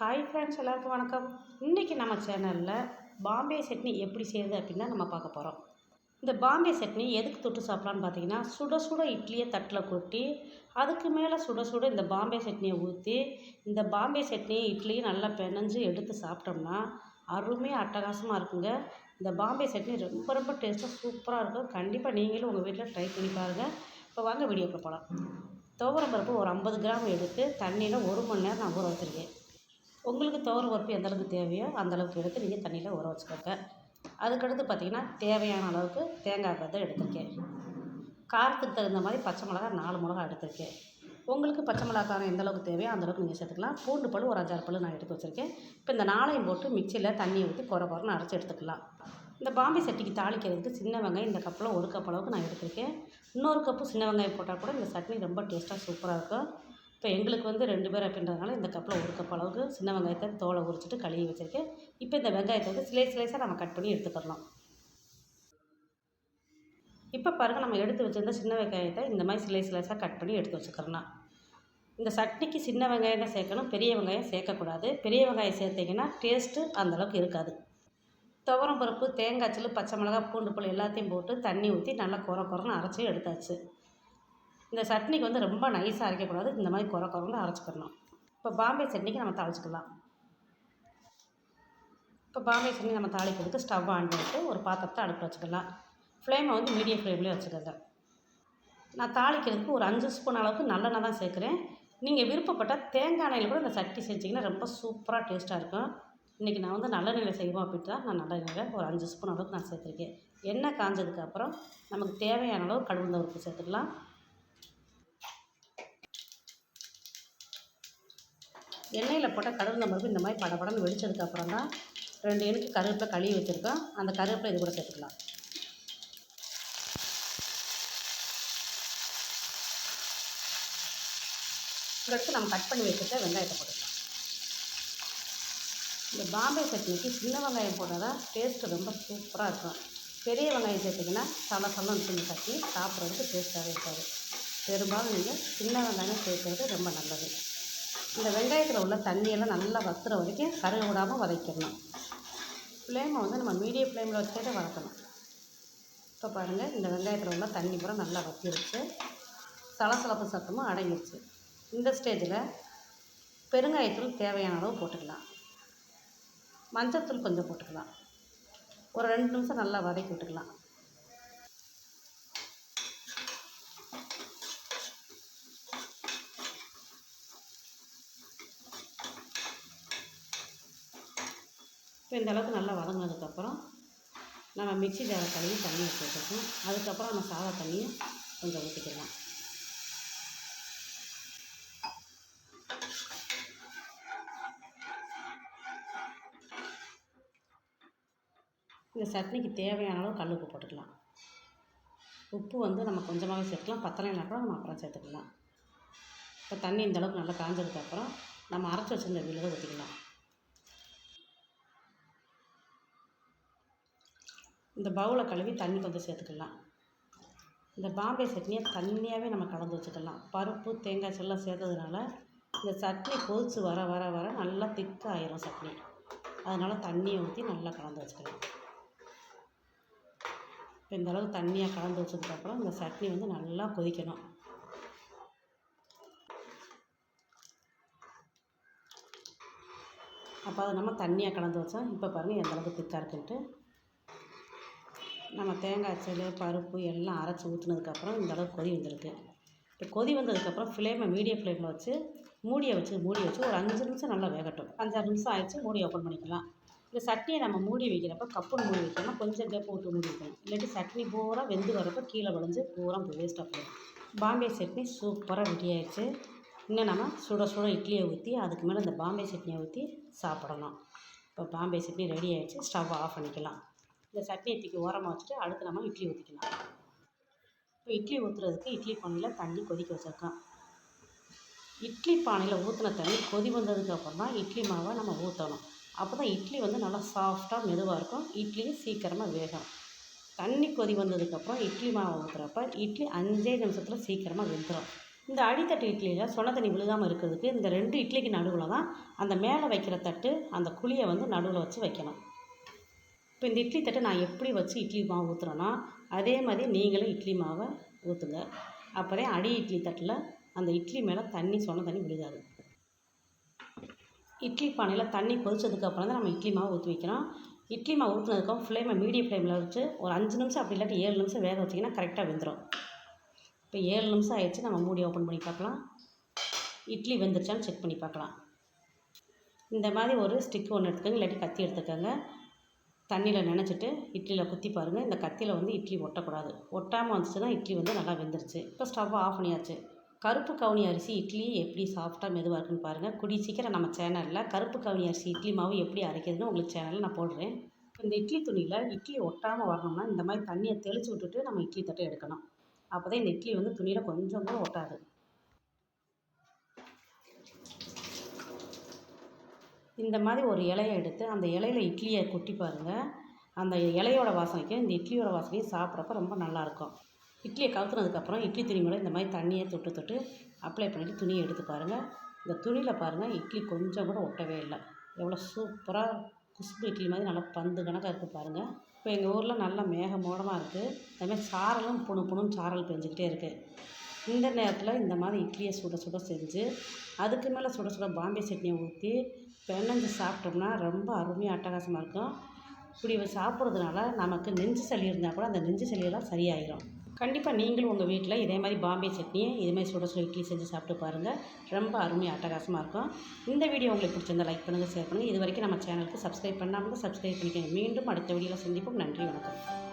Hi friends எல்லாருக்கும் வணக்கம். இன்றைக்கி நம்ம சேனலில் பாம்பே சட்னி எப்படி செய்யுது அப்படின்னு தான் நம்ம பார்க்க போகிறோம் இந்த பாம்பே சட்னி எதுக்கு தொட்டு சாப்பிட்லான்னு பார்த்தீங்கன்னா சுட சுட இட்லியை தட்டில் கொட்டி அதுக்கு மேலே சுட சுட இந்த பாம்பே சட்னியை ஊற்றி இந்த பாம்பே சட்னி இட்லியும் நல்லா பிணைஞ்சு எடுத்து சாப்பிட்டோம்னா அருமையாக அட்டகாசமாக இருக்குங்க. இந்த பாம்பே சட்னி ரொம்ப ரொம்ப டேஸ்ட்டாக சூப்பராக இருக்கும். கண்டிப்பாக நீங்களும் உங்கள் வீட்டில் ட்ரை பண்ணி பாருங்கள் இப்போ வாங்க வீடியோக்கு போகலாம் துவரம் பருப்பு ஒரு ஐம்பது கிராம் எடுத்து தண்ணியில் ஒரு மணி நேரம் நான் ஊற வச்சுருக்கேன். உங்களுக்கு துவர பருப்பு எந்த அளவுக்கு தேவையோ அந்த அளவுக்கு எடுத்து நீங்கள் தண்ணியில் ஊற வச்சுக்கோங்க. அதுக்கடுத்து பார்த்திங்கன்னா தேவையான அளவுக்கு தேங்காய் கதை எடுத்திருக்கேன். காரத்துக்கு தகுந்த மாதிரி பச்சை மிளகா நாலு மிளகா எடுத்திருக்கேன். உங்களுக்கு பச்சை மிளகா காரம் எந்த அளவுக்கு தேவையோ அந்தளவுக்கு நீங்கள் சேர்த்துக்கலாம். பூண்டு பழு ஒரு அஞ்சாறு பழு நான் எடுத்து வச்சுருக்கேன். இப்போ இந்த நாளையும் போட்டு மிக்சியில் தண்ணியை ஊற்றி குறை குறைன்னு அரைச்சி எடுத்துக்கலாம். இந்த பாம்பே சட்டிக்கு தாளிக்கிறதுக்கு சின்ன வெங்காயம் இந்த கப்பில் ஒரு கப் அளவுக்கு நான் எடுத்திருக்கேன். இன்னொரு கப்பு சின்ன வெங்காயம் போட்டால் கூட இந்த சட்னி ரொம்ப டேஸ்ட்டாக சூப்பராக இருக்கும். இப்போ எங்களுக்கு வந்து ரெண்டு பேர் அப்படின்றதுனால இந்த கப்பில் ஒரு கப் அளவுக்கு சின்ன வெங்காயத்தை தோலை உரிச்சிட்டு கழுவி வச்சுருக்கேன். இப்போ இந்த வெங்காயத்தை வந்து ஸ்லைஸ் ஸ்லைஸாக நம்ம கட் பண்ணி எடுத்துக்கலாம் இப்போ பாருங்கள் நம்ம எடுத்து வச்சுருந்த சின்ன வெங்காயத்தை இந்த மாதிரி ஸ்லைஸ் ஸ்லைஸாக கட் பண்ணி எடுத்து வச்சுக்கிறலாம். இந்த சட்னிக்கு சின்ன வெங்காயம் தான் சேர்க்கணும் பெரிய வெங்காயம் சேர்க்கக்கூடாது. பெரிய வெங்காயம் சேர்த்திங்கன்னா டேஸ்ட்டு அந்தளவுக்கு இருக்காது. துவரம் பருப்பு தேங்காய் சில்லு பச்சை மிளகா பூண்டு பல் எல்லாத்தையும் போட்டு தண்ணி ஊற்றி நல்லா குறை குறைன்னு அரைச்சி எடுத்தாச்சு. இந்த சட்னிக்கு வந்து ரொம்ப நைஸாக அரைக்கக்கூடாது. இந்த மாதிரி குறை குறைந்து அரைச்சிக்கிடணும் இப்போ பாம்பே சட்னிக்கு நம்ம தாளிச்சிக்கலாம். இப்போ பாம்பே சட்னி நம்ம தாளிக்கிறதுக்கு ஸ்டவ் ஆன் பண்ணிட்டு ஒரு பாத்திரத்தை அடுப்பு வச்சுக்கலாம். ஃப்ளேமை வந்து மீடியம் ஃப்ளேம்லேயே வச்சுக்கோங்க. நான் தாளிக்கிறதுக்கு ஒரு அஞ்சு ஸ்பூன் அளவுக்கு நல்லெண்ணெய் தான் சேர்க்குறேன். நீங்கள் விருப்பப்பட்டால் தேங்காய் எண்ணெயில் கூட இந்த சட்னி செஞ்சிங்கன்னா ரொம்ப சூப்பராக டேஸ்ட்டாக இருக்கும். இன்றைக்கி நான் வந்து நல்லெண்ணெயில் செய்வோம் அப்படின்ட்டு தான் நான் நல்லெண்ணெயில் ஒரு அஞ்சு ஸ்பூன் அளவுக்கு நான் சேர்த்துருக்கேன். எண்ணெய் காஞ்சதுக்கப்புறம் நமக்கு தேவையான அளவு கடுகு உப்பு சேர்த்துக்கலாம். எண்ணெயில் போட்டால் கடுகு பருப்பு இந்த மாதிரி படபடன்னு வெடிச்சதுக்கப்புறம் தான் ரெண்டு எனக்கு கருவேப்பிலை கழுவி வச்சுருக்கோம். அந்த கருவேப்பிலை இது கூட சேர்த்துக்கலாம். அடுத்து நம்ம கட் பண்ணி வச்சுட்டு வெங்காயத்தை போட்டுக்கலாம். இந்த பாம்பே சட்னிக்கு சின்ன வெங்காயம் போட்டால் தான் டேஸ்ட்டு ரொம்ப சூப்பராக இருக்கும். பெரிய வெங்காயம் சேர்த்திங்கன்னா சல சலம் சின்ன சட்னி சாப்பிட்றதுக்கு டேஸ்ட்டாகவே இருக்காது. பெரும்பாலும் நீங்கள் சின்ன வெங்காயம் சேர்க்கறது ரொம்ப நல்லது. இந்த வெங்காயத்தில் உள்ள தண்ணியெல்லாம் நல்லா வத்துற வரைக்கும் கருகு விடாமல் வதக்கிடணும். ஃப்ளேமை வந்து நம்ம மீடியம் ஃப்ளேமில் வச்சுட்டு வதக்கணும். இப்போ பாருங்கள் இந்த வெங்காயத்தில் உள்ள தண்ணி பூரா நல்லா வத்திருச்சு. சலசலப்பு சத்தமும் அடங்கிருச்சு. இந்த ஸ்டேஜில் பெருங்காயத்தூள் தேவையான அளவு போட்டுக்கலாம். மஞ்சத்தூள் கொஞ்சம் போட்டுக்கலாம். ஒரு ரெண்டு நிமிஷம் நல்லா வதக்கி விட்டுக்கலாம். இப்போ இந்த அளவுக்கு நல்லா வதங்கினதுக்கப்புறம் நம்ம மிக்சி ஜாரை கழுவி தண்ணி வச்சு வச்சுருக்கோம் அதுக்கப்புறம் நம்ம சாதா தண்ணியை கொஞ்சம் ஊற்றிக்கலாம் இந்த சட்னிக்கு தேவையான அளவு கல் உப்பு போட்டுக்கலாம். உப்பு வந்து நம்ம கொஞ்சமாகவே சேர்த்துக்கலாம். பத்தலைனா கூட நம்ம அப்புறம் சேர்த்துக்கலாம். இப்போ தண்ணி இந்தளவுக்கு நல்லா காஞ்சதுக்கப்புறம் நம்ம அரைச்சி வச்சுருந்த விழுதை ஊற்றிக்கலாம் இந்த பவுலை கழுவி தண்ணி கொஞ்சம் சேர்த்துக்கலாம். இந்த பாம்பே சட்னியை தண்ணியாகவே நம்ம கலந்து வச்சுக்கலாம். பருப்பு தேங்காய் செல்லாம் சேர்த்ததுனால இந்த சட்னி கொதித்து வர வர வர நல்லா திக்காக ஆயிரும் சட்னி. அதனால் தண்ணியை ஊற்றி நல்லா கலந்து வச்சுக்கலாம். இப்போ இந்த அளவுக்கு தண்ணியாக கலந்து வச்சதுக்கப்புறம் இந்த சட்னி வந்து நல்லா கொதிக்கணும். அப்போ அதை நம்ம தண்ணியாக கலந்து வச்சோம் இப்போ பாருங்கள் எந்த அளவுக்கு திக்காக இருக்குன்ட்டு. நம்ம தேங்காய் செல் பருப்பு எல்லாம் அரைச்சி ஊற்றுனதுக்கப்புறம் இந்தளவுக்கு கொதி வந்திருக்கு. இப்போ கொதி வந்ததுக்கப்புறம் ஃப்ளேமை மீடியம் ஃப்ளேமில் வச்சு மூடியை வச்சு மூடி வச்சு ஒரு அஞ்சு நிமிஷம் நல்லா வேகட்டும். அஞ்சாறு நிமிஷம் ஆயிடுச்சு மூடி ஓப்பன் பண்ணிக்கலாம். இந்த சட்னியை நம்ம மூடி வைக்கிறப்ப கப்புன்னு மூடி வைக்கணும் கொஞ்சம் கேப் விட்டு மூடி வைக்கணும். இல்லாட்டி சட்னி பூரா வெந்து வரப்போ கீழே வளைஞ்சு பூரா வேஸ்ட்டாக போயிடும். பாம்பே சட்னி சூப்பராக ரெடி ஆயிடுச்சு. இன்னும் நம்ம சுட சுட இட்லியை ஊற்றி அதுக்கு மேலே இந்த பாம்பே சட்னியை ஊற்றி சாப்பிடணும். இப்போ பாம்பே சட்னி ரெடி ஆகிடுச்சு ஸ்டவ் ஆஃப் பண்ணிக்கலாம். இந்த சட்னியை தூக்கி ஓரமாக வச்சுட்டு அடுத்து நம்ம இட்லி ஊற்றிக்கலாம் இப்போ இட்லி ஊற்றுறதுக்கு இட்லி பானையில் தண்ணி கொதிக்க வச்சுருக்கோம். இட்லி பானையில் ஊற்றின தண்ணி கொதி வந்ததுக்கப்புறம் தான் இட்லி மாவை நம்ம ஊற்றணும் அப்போ தான் இட்லி வந்து நல்லா சாஃப்டாக மெதுவாக இருக்கும். இட்லியும் சீக்கிரமாக வேகும் தண்ணி கொதி வந்ததுக்கப்புறம் இட்லி மாவை ஊற்றுறப்ப இட்லி அஞ்சே நிமிஷத்தில் சீக்கிரமாக வெந்துடும் இந்த அடித்தட்டு இட்லியில் சொன்ன தண்ணி விழுகாமல் இருக்கிறதுக்கு இந்த ரெண்டு இட்லிக்கு நடுவில் தான் அந்த மேலே வைக்கிற தட்டு அந்த குழியை வந்து நடுவில் வச்சு வைக்கணும். இப்போ இந்த இட்லி தட்டை நான் எப்படி வச்சு இட்லி மாவு ஊற்றுறேன்னா அதே மாதிரி நீங்களும் இட்லி மாவை ஊற்றுங்க அப்போதே அடி இட்லி தட்டில் அந்த இட்லி மேலே தண்ணி சொன்ன தண்ணி விழுகாது. இட்லி பானையில் தண்ணி கொதிச்சதுக்கப்புறம் தான் நம்ம இட்லி மாவு ஊற்றி வைக்கிறோம். இட்லி மாவு ஊற்றுனதுக்கப்புறம் ஃப்ளேமை மீடியம் ஃப்ளேமில் வச்சு ஒரு அஞ்சு நிமிஷம் அப்படி இல்லாட்டி ஏழு நிமிஷம் வேக வச்சிங்கன்னா கரெக்டாக வெந்துடும் இப்போ ஏழு நிமிஷம் ஆயிடுச்சு நம்ம மூடி ஓப்பன் பண்ணி பார்க்கலாம். இட்லி வெந்துருச்சான்னு செக் பண்ணி பார்க்கலாம். இந்த மாதிரி ஒரு ஸ்டிக் ஒன்று எடுத்துக்கோங்க இல்லாட்டி கத்தி எடுத்துக்கோங்க. தண்ணியில் நனைச்சிட்டு இட்லியில் குத்தி பாருங்கள் இந்த கத்தியில் வந்து இட்லி ஒட்டக்கூடாது. ஒட்டாமல் வந்துச்சுன்னா இட்லி வந்து நல்லா வெந்துருச்சு. இப்போ ஸ்டவ் ஆஃப் பண்ணியாச்சு. கருப்பு கவுனி அரிசி இட்லி எப்படி சாஃப்டாக மெதுவாக இருக்குன்னு பாருங்கள் குடி சீக்கிரம் நம்ம சேனலில் கருப்பு கவுனி அரிசி இட்லி மாவு எப்படி அரைக்கிறதுன்னு உங்களுக்கு சேனலில் நான் போடுறேன். இந்த இட்லி துணியில் இட்லி ஒட்டாமல் வரணும்னா இந்த மாதிரி தண்ணியை தெளித்து விட்டுட்டு நம்ம இட்லி தட்டை எடுக்கணும். அப்போ தான் இந்த இட்லி வந்து துணியில் கொஞ்சம் கூட ஒட்டாது. இந்த மாதிரி ஒரு இலையை எடுத்து அந்த இலையில இட்லியை கொட்டி பாருங்கள் அந்த இலையோட வாசனைக்கும் இந்த இட்லியோட வாசனையும் சாப்பிட்றப்ப ரொம்ப நல்லாயிருக்கும். இட்லியை கவுத்துனதுக்கப்புறம் இட்லி துணி மேலே இந்த மாதிரி தண்ணியை தொட்டு தொட்டு அப்ளை பண்ணிவிட்டு துணியை எடுத்து பாருங்கள் இந்த துணியில் பாருங்கள் இட்லி கொஞ்சம் கூட ஒட்டவே இல்லை. எவ்வளோ சூப்பராக குஷ்பு இட்லி மாதிரி நல்லா பந்து கணக்காக இருக்குது பாருங்கள் இப்போ எங்கள் ஊரில் நல்லா மேகமூடமாக இருக்குது அதுமாதிரி சாரலும் புணு புணுன்னு சாரல் பெஞ்சிக்கிட்டே இருக்குது இந்த நேரத்தில் இந்த மாதிரி இட்லியை சுட சுட செஞ்சு அதுக்கு மேலே சுட சுட பாம்பே சட்னியை ஊற்றி பெனஞ்சு சாப்பிட்டோம்னா ரொம்ப அருமையாக அட்டகாசமாக இருக்கும். இப்படி சாப்பிட்றதுனால நமக்கு நெஞ்சு சளி இருந்தால் கூட அந்த நெஞ்சு சளியெல்லாம் சரியாயிரும். கண்டிப்பாக நீங்களும் உங்கள் வீட்டில் இதே மாதிரி பாம்பே சட்னியை இதே மாதிரி சுட சுட இட்லி செஞ்சு சாப்பிட்டு பாருங்கள் ரொம்ப அருமையாக அட்டகாசமாக இருக்கும். இந்த வீடியோ உங்களுக்கு பிடிச்சிருந்தா லைக் பண்ணுங்கள் ஷேர் பண்ணுங்கள் இது வரைக்கும் நம்ம சேனலுக்கு சப்ஸ்கிரைப் பண்ணாமல் சப்ஸ்கிரைப் பண்ணிக்கோங்க. மீண்டும் அடுத்த வீடியோவில் சந்திப்போம். நன்றி வணக்கம்.